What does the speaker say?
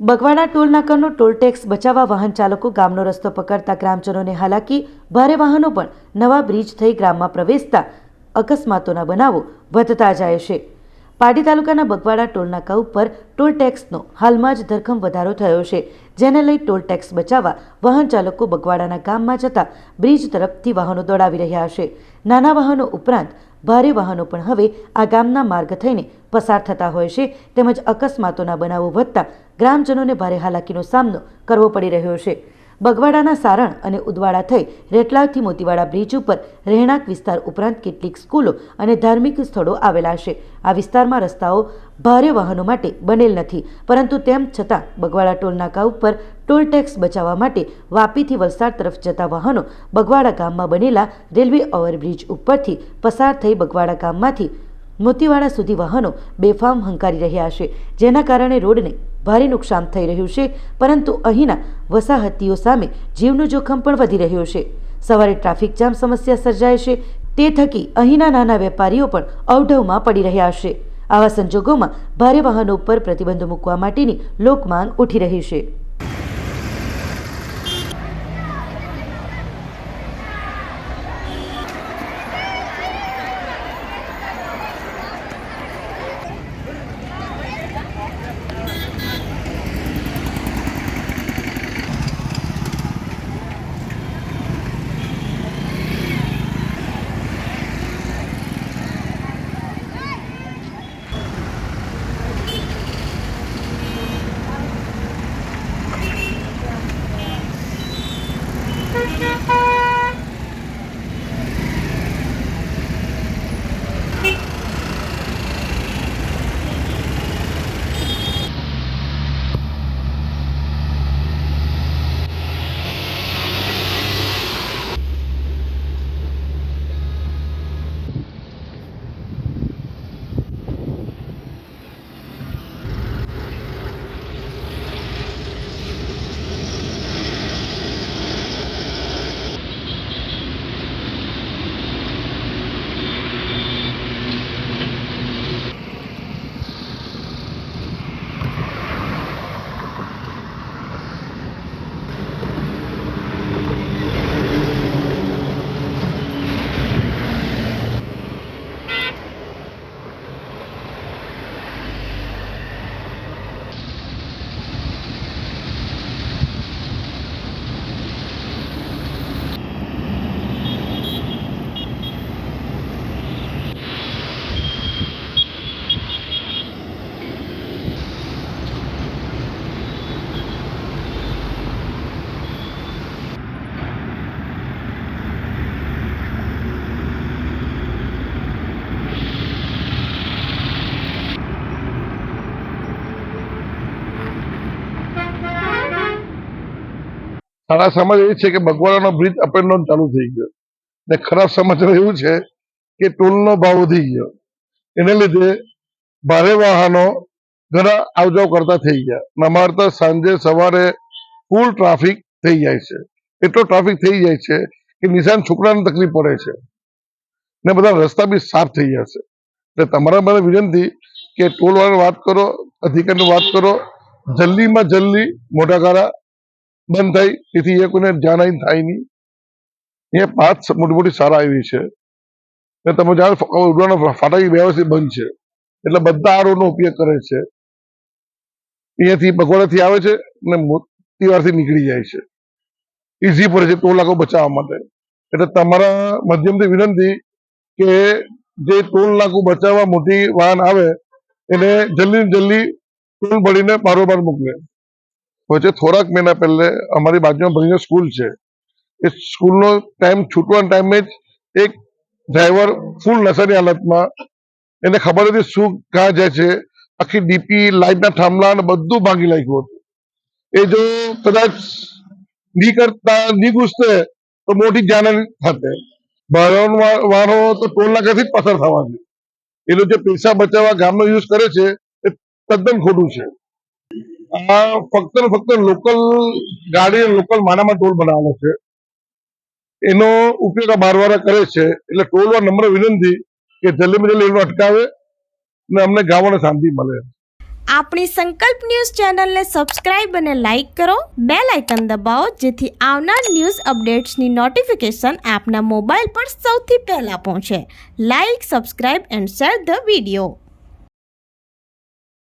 Bagwada toll નાકાનો toll tax બચાવવા વાહન ચાલકો ગામનો રસ્તો પકડતા ગ્રામજનોને હાલાકી, ભારે વાહનો પણ નવા બ્રિજ થઈ ગ્રામમાં પ્રવેશતા અકસ્માતોના બનાવો વધતા જાય છે. પાડી તાલુકાના બગવાડા ટોલ નાકા ઉપર ટોલ ટેક્સનો હાલમાં જ ધરખમ વધારો થયો છે, જેને લઈ ટોલ ટેક્સ બચાવવા વાહન ચાલકો બગવાડાના ગામમાં જતા બ્રિજ તરફથી વાહનો દોડાવી રહ્યા છે. નાના વાહનો ઉપરાંત ભારે વાહનો પણ હવે આ ગામના માર્ગ થઈને પસાર થતા હોય છે તેમજ અકસ્માતોના બનાવો વધતા ગ્રામજનોને ભારે હાલાકીનો સામનો કરવો પડી રહ્યો છે. બગવાડાના સારણ અને ઉદવાડા થઈ રેટલાવથી મોતીવાડા બ્રિજ ઉપર રહેણાંક વિસ્તાર ઉપરાંત કેટલીક સ્કૂલો અને ધાર્મિક સ્થળો આવેલા છે. આ વિસ્તારમાં રસ્તાઓ ભારે વાહનો માટે બનેલ નથી, પરંતુ તેમ છતાં બગવાડા ટોલ નાકા ઉપર ટોલ ટેક્સ બચાવવા માટે વાપીથી વલસાડ તરફ જતા વાહનો બગવાડા ગામમાં બનેલા રેલવે ઓવરબ્રિજ ઉપરથી પસાર થઈ બગવાડા ગામમાંથી મોતીવાડા સુધી વાહનો બેફામ હંકારી રહ્યા છે, જેના કારણે રોડને ભારે નુકસાન થઈ રહ્યું છે, પરંતુ અહીંના વસાહતીઓ સામે જીવનું જોખમ પણ વધી રહ્યું છે. સવારે ટ્રાફિક જામ સમસ્યા સર્જાય છે, તે થકી અહીંના નાના વેપારીઓ પણ અવઢવમાં પડી રહ્યા છે. આવા સંજોગોમાં ભારે વાહનો ઉપર પ્રતિબંધ મૂકવા માટેની લોકમાંગ ઉઠી રહી છે. Thank you. સારા સમાજ એ છે કે બગવાડાનો બ્રિજ અપ ચાલુ થઈ ગયો. ને ખરાબ સમાચાર એવું છે કે ટોલનો ભાવ વધી ગયો. એને લીધે ભારે વાહનો ઘણા આવજાવ કરતા થઈ ગયા. નમારતા સાંજે સવારે ફૂલ ટ્રાફિક થઈ જાય છે. એટલો ટ્રાફિક થઈ જાય છે કે નિશાન છોકરાને તકલીફ પડે છે. ને બધા રસ્તા બી સાફ થઈ જશે એટલે તમારા મને વિનંતી કે ટોલવાળાને વાત કરો, અધિકારીને વાત કરો. જલ્દીમાં જલ્દી મોટા ગાળા બંધ થાય તેથી એ કોઈને જાનહાની થાય નહીં. એ પાંચ મોટી મોટી શાળા આવી છે. ને તમે જાણો ફાટાવી વ્યવસ્થિત બંધ છે. એટલે બધા આરોનો ઉપયોગ કરે છે. અહીંયાથી બગોડાથી આવે છે ને મોતીવારથી નીકળી જાય છે. ઈઝી પડે છે ટોલ નાકો બચાવવા માટે. એટલે તમારા માધ્યમથી વિનંતી કે જે ટોલ નાકું બચાવવા મોટી વાહન આવે, એને જલ્દી ને જલ્દી ટોલ ભરીને બારોબાર મોકલે. વચ્ચે થોડાક મહિના પહેલે અમારી બાજુમાં ભણીને સ્કૂલ છે, એ સ્કૂલનો ટાઈમ છૂટવાના ટાઈમે જ એક ડ્રાઈવર ફૂલ નશાની હાલતમાં, એને ખબર હતી શું, ક્યાં જાય છે, આખી ડીપી લાઈટના થાંભલા અને બધું ભાંગી નાખ્યું હતું. એ જો કદાચની કરતા ની ઘૂસતે તો મોટી જાનહાની થતે ભારણ વાળો તો ટોલ નાકાથી જ પસાર થવાની એનો જે પૈસા બચાવવા ગામનો યુઝ કરે છે, એ તદ્દન ખોટું છે. આ ફક્ત ને ફક્ત લોકલ ગાડી લોકલ માનામાં ટોલ બનાવેલો છે. એનો ઉપયોગ આ બારવારા કરે છે. એટલે ટોલ નમ્ર વિનંતી કે જલ્દીમાં જલ્દી એનો અટકાવે ને અમને ગામોને શાંતિ મળે. આપણી સંકલ્પ ન્યૂઝ ચેનલને સબસ્ક્રાઇબ અને લાઇક કરો. બે લાઇકન દબાવો, જેથી આવનાર ન્યૂઝ અપડેટ્સની નોટિફિકેશન આપના મોબાઈલ પર સૌથી પહેલાં પહોંચે. Like, subscribe and share the video.